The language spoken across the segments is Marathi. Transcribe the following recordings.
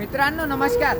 मित्रांनो नमस्कार.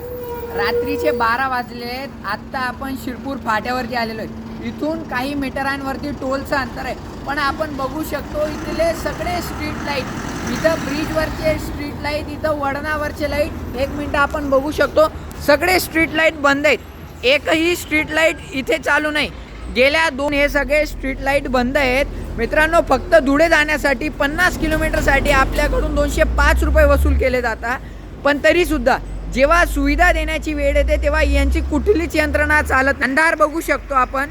रात्रीचे बारा वाजले आहेत आत्ता आपण शिरपूर फाट्यावरती आलेलो आहे. इथून काही मीटरांवरती टोलचं अंतर आहे. पण आपण बघू शकतो इथले सगळे स्ट्रीट लाइट इथं ब्रिजवरचे स्ट्रीट लाइट इथं वळणावरचे लाइट एक मिनटं आपण बघू शकतो सगळे स्ट्रीट लाइट बंद आहेत. एकही स्ट्रीट लाइट इथे चालू नाही. गेल्या दोन हे सगळे स्ट्रीट लाइट बंद आहेत. मित्रांनो फक्त धुळे जाण्यासाठी पन्नास किलोमीटरसाठी आपल्याकडून दोनशे पाच रुपये वसूल केले जातात. पण तरीसुद्धा जेव्हा सुविधा देण्याची वेळ येते तेव्हा यांची कुठलीच यंत्रणा चालत अंधार बघू शकतो आपण.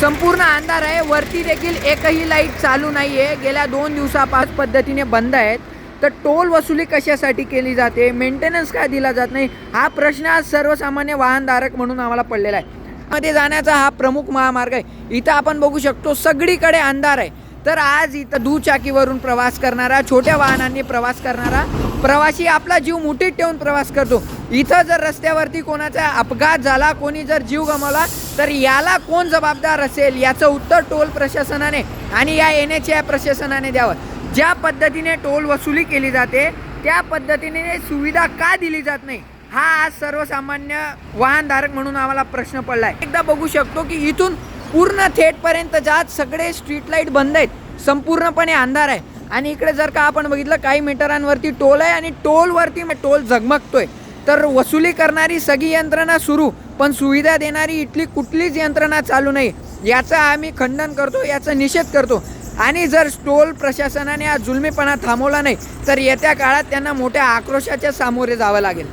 संपूर्ण अंधार आहे. वरती देखील एकही लाइट चालू नाही आहे गेल्या दोन दिवसापास पद्धतीने बंद आहेत. तर टोल वसुली कशासाठी केली जाते? मेंटेनन्स काय दिला जात नाही? हा प्रश्न आज सर्वसामान्य वाहनधारक म्हणून आम्हाला पडलेला आहे. मध्ये जाण्याचा हा प्रमुख महामार्ग आहे. इथं आपण बघू शकतो सगळीकडे अंधार आहे. तर आज इथं दुचाकीवरून प्रवास करणारा छोट्या वाहनांनी प्रवास करणारा प्रवासी आपला जीव मुठीत ठेवून प्रवास करतो. इथं जर रस्त्यावरती कोणाचा अपघात झाला कोणी जर जीव गमावला तर याला कोण जबाबदार असेल याचं उत्तर टोल प्रशासनाने आणि या एन एच प्रशासनाने द्यावं. ज्या पद्धतीने टोल वसुली केली जाते त्या पद्धतीने सुविधा का दिली जात नाही हा आज सर्वसामान्य वाहनधारक म्हणून आम्हाला प्रश्न पडला आहे एकदा बघू शकतो की इथून पूर्ण थेटपर्यंत जात सगळे स्ट्रीट लाइट बंद आहेत. संपूर्णपणे अंधार आहे. आणि इकडे जर का आपण बघितलं काही मीटरांवरती टोल आहे आणि टोलवरती टोल झगमगतोय. तर वसुली करणारी सगळी यंत्रणा सुरू पण सुविधा देणारी इथली कुठलीच यंत्रणा चालू नाही. याचा आम्ही खंडन करतो याचा निषेध करतो. आणि जर टोल प्रशासनाने हा जुलमीपणा थांबवला नाही तर येत्या काळात त्यांना मोठ्या आक्रोशाच्या सामोरे जावं लागेल.